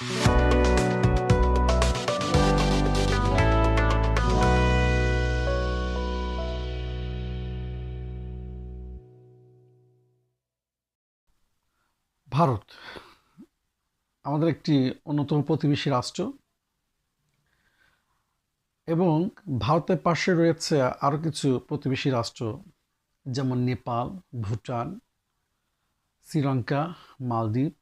ভারত আমাদের একটি অন্যতম প্রতিবেশী রাষ্ট্র এবং ভারতের পাশে রয়েছে আরও কিছু প্রতিবেশী রাষ্ট্র, যেমন নেপাল, ভুটান, শ্রীলঙ্কা, মালদ্বীপ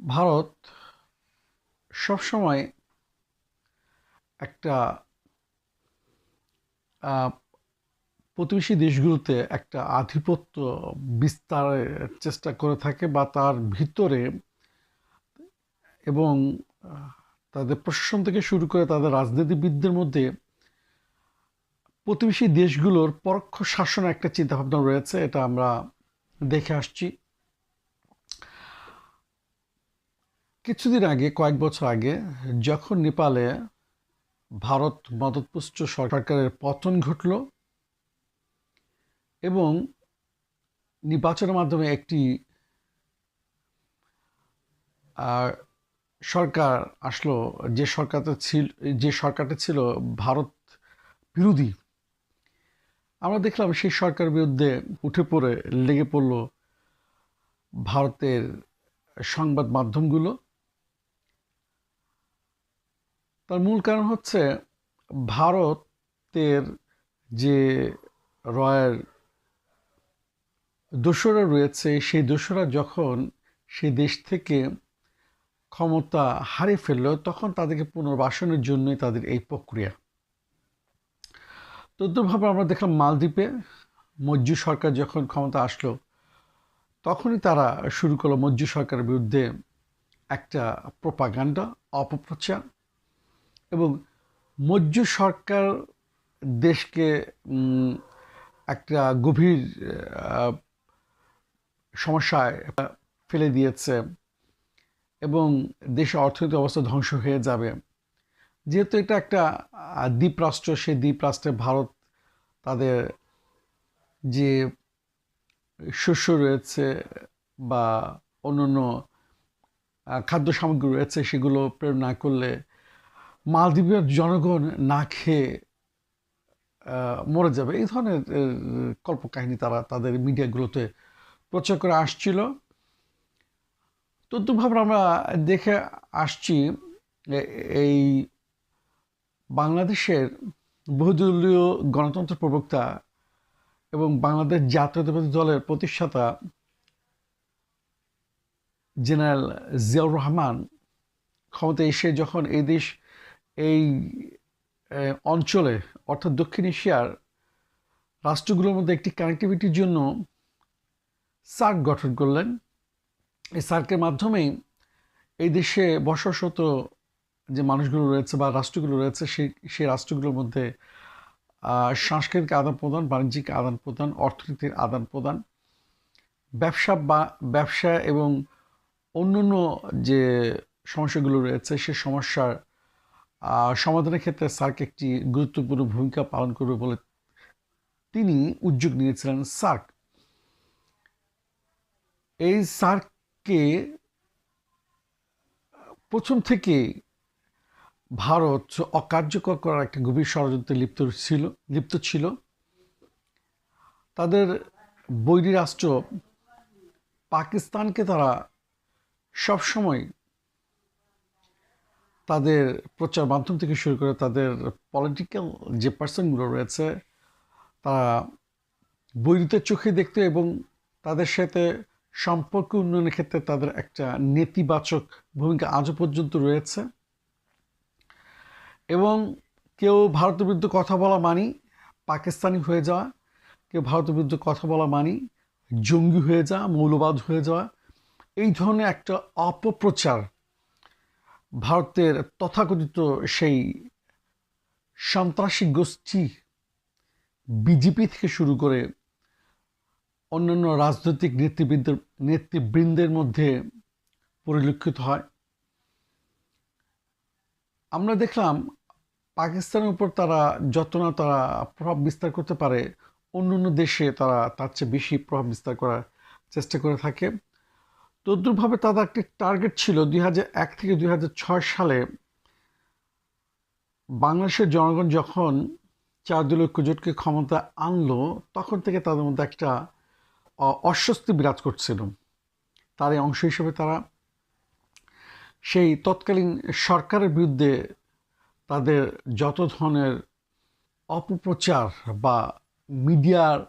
ভারত সবসময় একটা প্রতিবেশী দেশগুলোতে একটা আধিপত্য বিস্তারের চেষ্টা করে থাকে বা তার ভিতরে এবং তাদের প্রশাসন থেকে শুরু করে তাদের রাজনীতিবিদদের মধ্যে প্রতিবেশী দেশগুলোর পরোক্ষ শাসনের একটা চিন্তাভাবনা রয়েছে, এটা আমরা দেখে আসছি। কিছুদিন আগে, কয়েক বছর আগে, যখন নেপালে ভারত মদতপুষ্ট সরকারের পতন ঘটল এবং নির্বাচনের মাধ্যমে একটি সরকার আসলো, যে সরকারটা ছিল, যে সরকারটা ছিল ভারত বিরোধী, আমরা দেখলাম সেই সরকারের বিরুদ্ধে উঠে পড়ে লেগে পড়ল ভারতের সংবাদ মাধ্যমগুলো। তার মূল কারণ হচ্ছে ভারতের যে রয়ের দোসরা রয়েছে, সেই দোসরা যখন সেই দেশ থেকে ক্ষমতা হারিয়ে ফেলল, তখন তাদেরকে পুনর্বাসনের জন্যই তাদের এই প্রক্রিয়া। তদ্রুপভাবে আমরা দেখলাম মালদ্বীপে মজ্জু সরকার যখন ক্ষমতা আসলো, তখনই তারা শুরু করল মজ্জু সরকারের বিরুদ্ধে একটা প্রোপাগান্ডা, অপপ্রচার। এবং মজ্জু সরকার দেশকে একটা গভীর সমস্যায় ফেলে দিয়েছে এবং দেশের অর্থনৈতিক অবস্থা ধ্বংস হয়ে যাবে। যেহেতু এটা একটা দ্বীপরাষ্ট্র, সেই দ্বীপরাষ্ট্রে ভারত তাদের যে শস্য রয়েছে বা অন্যান্য খাদ্য সামগ্রী রয়েছে সেগুলো প্রেরণ না করলে মালদ্বীপের জনগণ না খেয়ে মরে যাবে। এই ধরনের কল্পকাহিনী তারা তাদের মিডিয়াগুলোতে প্রচার করে আসছিল। তদ্রুপভাবে আমরা দেখে আসছি এই বাংলাদেশের বহুদলীয় গণতন্ত্র প্রবক্তা এবং বাংলাদেশ জাতীয়তাবাদী দলের প্রতিষ্ঠাতা জেনারেল জিয়াউর রহমান ক্ষমতা এসে যখন এই দেশ এই অঞ্চলে, অর্থাৎ দক্ষিণ এশিয়ার রাষ্ট্রগুলোর মধ্যে একটি কানেক্টিভিটির জন্য সার্ক গঠন করলেন। এই সার্কের মাধ্যমেই এই দেশে বসবাসরত যে মানুষগুলো রয়েছে বা রাষ্ট্রগুলো রয়েছে, সেই সেই রাষ্ট্রগুলোর মধ্যে সাংস্কৃতিক আদান প্রদান, বাণিজ্যিক আদান প্রদান, অর্থনীতির আদান প্রদান, ব্যবসা বা, ব্যবসা এবং অন্যান্য যে সমস্যাগুলো রয়েছে, সে সমস্যার সমাধানের ক্ষেত্রে সার্ক একটি গুরুত্বপূর্ণ ভূমিকা পালন করবে বলে তিনি উদ্যোগ নিয়েছিলেন সার্ক এই সার্ককে প্রথম থেকে ভারত অকার্যকর করার একটা গভীর ষড়যন্ত্রে লিপ্ত ছিল লিপ্ত ছিল। তাদের বৈরী রাষ্ট্র পাকিস্তানকে তারা সবসময় তাদের প্রচার মাধ্যম থেকে শুরু করে তাদের পলিটিক্যাল যে পার্সনগুলো রয়েছে, তারা বৈরিতের চোখে দেখতে এবং তাদের সাথে সম্পর্ক উন্নয়নের ক্ষেত্রে তাদের একটা নেতিবাচক ভূমিকা আজও পর্যন্ত রয়েছে। এবং কেউ ভারতের বিরুদ্ধে কথা বলা মানি পাকিস্তানি হয়ে যাওয়া, কেউ ভারতের বিরুদ্ধে কথা বলা মানি জঙ্গি হয়ে যাওয়া, মৌলবাদ হয়ে যাওয়া। এই ধরনের একটা অপপ্রচার ভারতের তথাকথিত সেই সন্ত্রাসী গোষ্ঠী বিজেপি থেকে শুরু করে অন্যান্য রাজনৈতিক নেতৃবৃন্দের নেতৃবৃন্দের মধ্যে পরিলক্ষিত হয়। আমরা দেখলাম পাকিস্তানের উপর তারা যত না তারা প্রভাব বিস্তার করতে পারে অন্য অন্য দেশে তারা তার চেয়ে বেশি প্রভাব বিস্তার করার চেষ্টা করে থাকে। তদ্রুপভাবে তাদের একটি টার্গেট ছিল দুই এক থেকে দুই হাজার ছয় সালে বাংলাদেশের জনগণ যখন চার দলীয় ঐক্যজোটকে ক্ষমতা আনলো, তখন থেকে তাদের মধ্যে একটা অস্বস্তি বিরাজ করছিল। তার এই অংশ হিসেবে তারা সেই তৎকালীন সরকারের বিরুদ্ধে তাদের যত ধরনের অপপ্রচার বা মিডিয়ার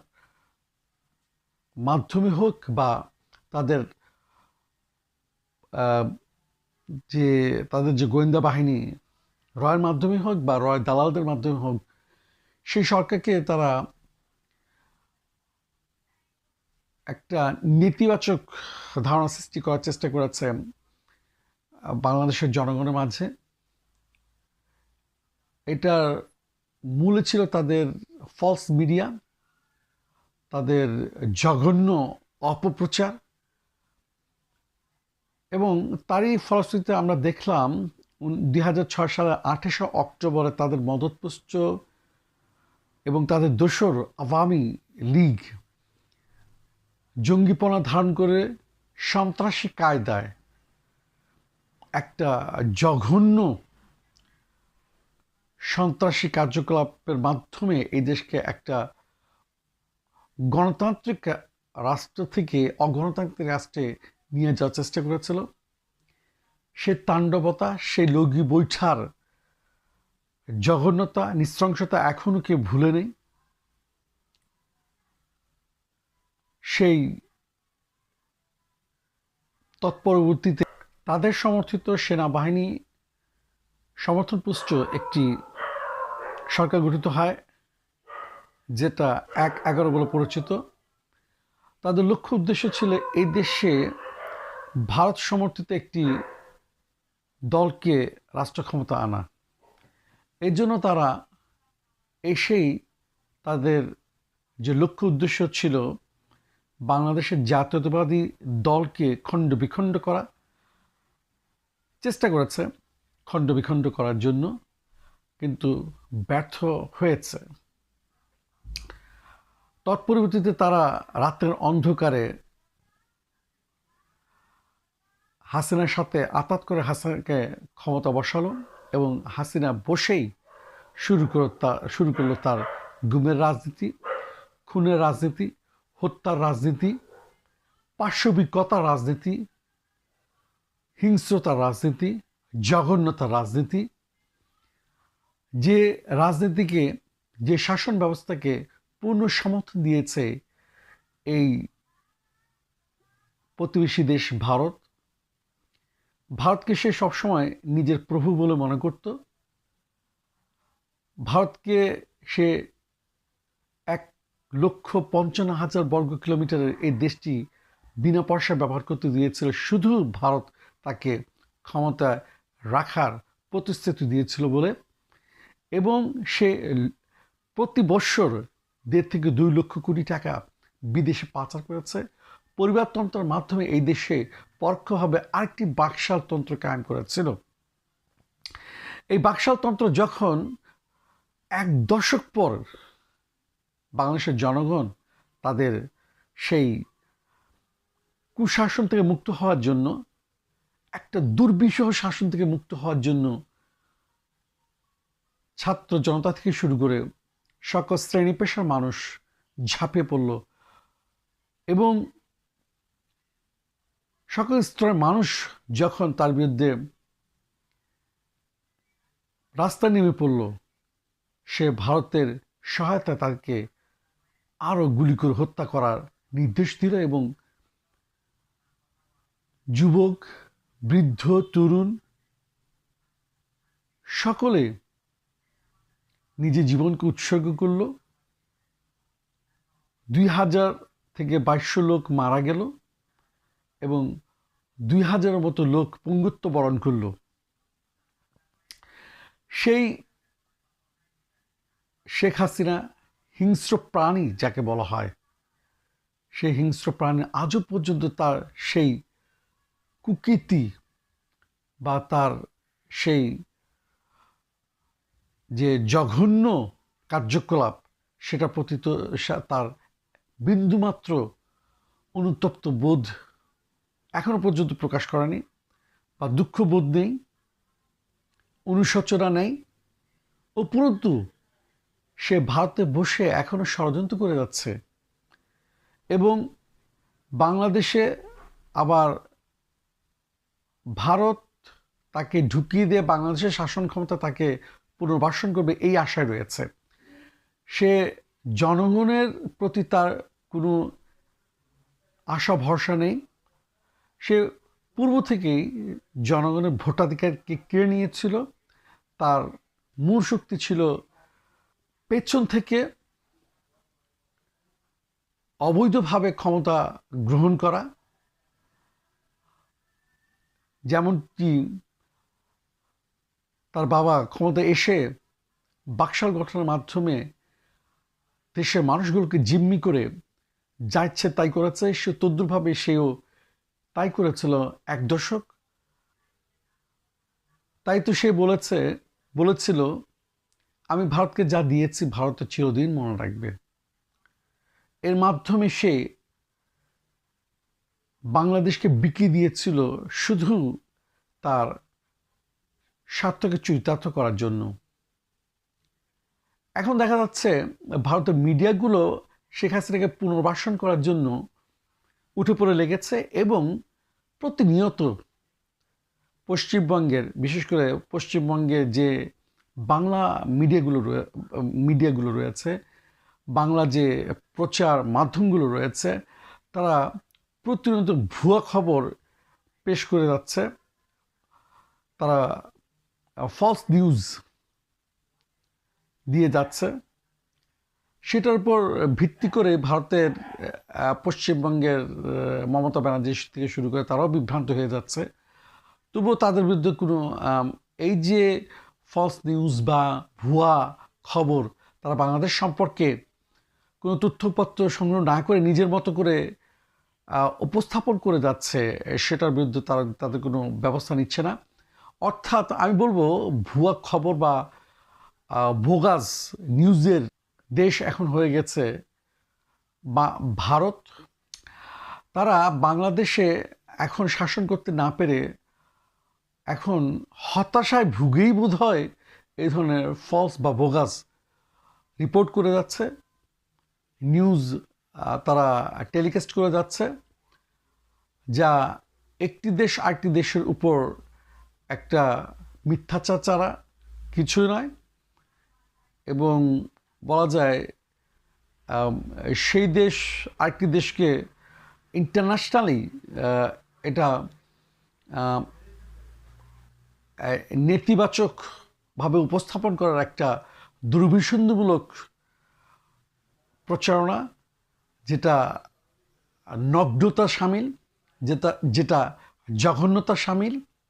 মাধ্যমে হোক বা তাদের যে তাদের যে গোয়েন্দা বাহিনী, রয়ের মাধ্যমে হোক বা রয় দালালদের মাধ্যমে হোক, সেই সরকারকে তারা একটা নেতিবাচক ধারণা সৃষ্টি করার চেষ্টা করেছে বাংলাদেশের জনগণের মাঝে। এটার মূলে ছিল তাদের ফলস মিডিয়া তাদের জঘন্য অপপ্রচার এবং তারই ফলশ্রুতিতে আমরা দেখলাম দুই হাজার ছয় সালের আঠাশে অক্টোবরে তাদের মদতপুষ্ট এবং তাদের দোসর আওয়ামী লীগ জঙ্গিপনা ধারণ করে সন্ত্রাসী কায়দায় একটা জঘন্য সন্ত্রাসী কার্যকলাপের মাধ্যমে এই দেশকে একটা গণতান্ত্রিক রাষ্ট্র থেকে অগণতান্ত্রিক রাষ্ট্রে নিয়ে যাওয়ার চেষ্টা করেছিল। সে তাণ্ডবতা, সে লগি বৈঠার, জঘন্যতা, নৃশংসতা এখনও কেউ ভুলে নেই। সেই তৎপরবর্তীতে তাদের সমর্থিত সেনাবাহিনী সমর্থনপুষ্ট একটি সরকার গঠিত হয়, যেটা এক এগারো বলে পরিচিত। তাদের লক্ষ্য উদ্দেশ্য ছিল এই দেশে ভারত সমর্থিত একটি দলকে রাষ্ট্র ক্ষমতা আনা। এই জন্য তারা এসেই তাদের যে লক্ষ্য উদ্দেশ্য ছিল বাংলাদেশের জাতীয়তাবাদী দলকে খণ্ড বিখণ্ড করা। চেষ্টা করেছে খণ্ড বিখণ্ড করার জন্য, কিন্তু ব্যর্থ হয়েছে। তৎপরবর্তীতে তারা রাতের অন্ধকারে হাসিনার সাথে আতাত করে হাসিনাকে ক্ষমতা বসালো এবং হাসিনা বসেই শুরু করল তা, শুরু করল তার গুমের রাজনীতি, খুনের রাজনীতি, হত্যার রাজনীতি পার্শ্ববিকতার রাজনীতি, হিংস্রতার রাজনীতি, জঘন্যতার রাজনীতি। যে রাজনীতিকে, যে শাসন ব্যবস্থাকে পূর্ণ সমর্থন দিয়েছে এই প্রতিবেশী দেশ ভারত ভারতকে সে সবসময় নিজের প্রভু বলে মনে করত। ভারতকে সে এক লক্ষ পঞ্চান্ন হাজার বর্গ কিলোমিটারের এই দেশটি বিনা পয়সা ব্যবহার করতে দিয়েছিল। শুধু ভারত তাকে ক্ষমতায় রাখার প্রতিশ্রুতি দিয়েছিল বলে। এবং সে প্রতি বৎসর দেড় থেকে দুই লক্ষ কোটি টাকা বিদেশে পাচার করেছে। পরিবারতন্ত্রের মাধ্যমে এই দেশে পরোক্ষভাবে আরেকটি বাকশাল তন্ত্র কায়েম করেছিল। এই বাকশাল তন্ত্র যখন এক দশক পর বাংলাদেশের জনগণ তাদের সেই কুশাসন থেকে মুক্ত হওয়ার জন্য, একটা দুর্বিষহ শাসন থেকে মুক্ত হওয়ার জন্য ছাত্র জনতা থেকে শুরু করে সকল শ্রেণি পেশার মানুষ ঝাঁপিয়ে পড়ল এবং সকল স্তরের মানুষ যখন তার বিরুদ্ধে রাস্তায় নেমে পড়ল, সে ভারতের সহায়তা তাকে আরও গুলি করে হত্যা করার নির্দেশ দিল এবং যুবক, বৃদ্ধ, তরুণ সকলে নিজের জীবনকে উৎসর্গ করল। দুই হাজার থেকে বাইশশো লোক মারা গেল। এবং দুই হাজারের মতো লোক পঙ্গুত্ব বরণ করল। সেই শেখ হাসিনা হিংস্র প্রাণী যাকে বলা হয় সেই হিংস্র প্রাণী আজও পর্যন্ত তার সেই কুকীর্তি বা তার সেই যে জঘন্য কার্যকলাপ সেটা প্রতি তার বিন্দুমাত্র অনুতপ্ত বোধ এখনও পর্যন্ত প্রকাশ করেনি বা দুঃখবোধ নেই, অনুশোচনা নেই উপরন্তু সে ভারতে বসে এখনও ষড়যন্ত্র করে যাচ্ছে এবং বাংলাদেশে আবার ভারত তাকে ঢুকিয়ে দিয়ে বাংলাদেশের শাসন ক্ষমতা তাকে পুনর্বাসন করবে এই আশায় রয়েছে। সে জনগণের প্রতি তার কোনো আশা ভরসা নেই সে পূর্ব থেকেই জনগণের ভোটাধিকারকে কেড়ে নিয়েছিল। তার মূল শক্তি ছিল পেছন থেকে অবৈধভাবে ক্ষমতা গ্রহণ করা। যেমনটি তার বাবা ক্ষমতা এসে বাকশাল গঠনের মাধ্যমে দেশের মানুষগুলোকে জিম্মি করে যা ইচ্ছে তাই করেছে, সে তদ্রুপভাবে সেও তাই করেছিল এক দশক। তাই তো সে বলেছে, বলেছিল, আমি ভারতকে যা দিয়েছি ভারতের চিরদিন মনে রাখবে। এর মাধ্যমে সে বাংলাদেশকে বিক্রি দিয়েছিল শুধু তার স্বার্থকে চরিতার্থ করার জন্য। এখন দেখা যাচ্ছে, ভারতের মিডিয়াগুলো শেখ হাসিনাকে পুনর্বাসন করার জন্য উঠে পড়ে লেগেছে এবং প্রতিনিয়ত পশ্চিমবঙ্গের, বিশেষ করে পশ্চিমবঙ্গের যে বাংলা মিডিয়াগুলো মিডিয়াগুলো রয়েছে, বাংলা যে প্রচার মাধ্যমগুলো রয়েছে, তারা প্রতিনিয়ত ভুয়া খবর পেশ করে যাচ্ছে। তারা ফলস নিউজ দিয়ে যাচ্ছে। সেটার উপর ভিত্তি করে ভারতের পশ্চিমবঙ্গের মমতা ব্যানার্জি থেকে শুরু করে তারাও বিভ্রান্ত হয়ে যাচ্ছে। তবুও তাদের বিরুদ্ধে কোনো এই যে ফলস নিউজ বা ভুয়া খবর, তারা বাংলাদেশ সম্পর্কে কোনো তথ্যপত্র সংগ্রহ না করে নিজের মতো করে উপস্থাপন করে যাচ্ছে, সেটার বিরুদ্ধে তারা, তাদের কোনো ব্যবস্থা নিচ্ছে না। অর্থাৎ আমি বলব, ভুয়া খবর বা ভোগাস নিউজের দেশ এখন হয়ে গেছে, বা ভারত, তারা বাংলাদেশে এখন শাসন করতে না পেরে এখন হতাশায় ভুগেই বোধ হয় এই ধরনের ফলস বা বোগাস রিপোর্ট করে যাচ্ছে। নিউজ তারা টেলিকাস্ট করে যাচ্ছে, যা একটি দেশ আরেকটি দেশের উপর একটা মিথ্যাচার ছাড়া কিছুই নয়। এবং বলা যায় সেই দেশ আরেকটি দেশকে ইন্টারন্যাশনালি এটা নেতিবাচকভাবে উপস্থাপন করার একটা দুর্বিসন্ধমূলক প্রচারণা, যেটা নগ্নতা সামিল, যেটা যেটা জঘন্যতা সামিল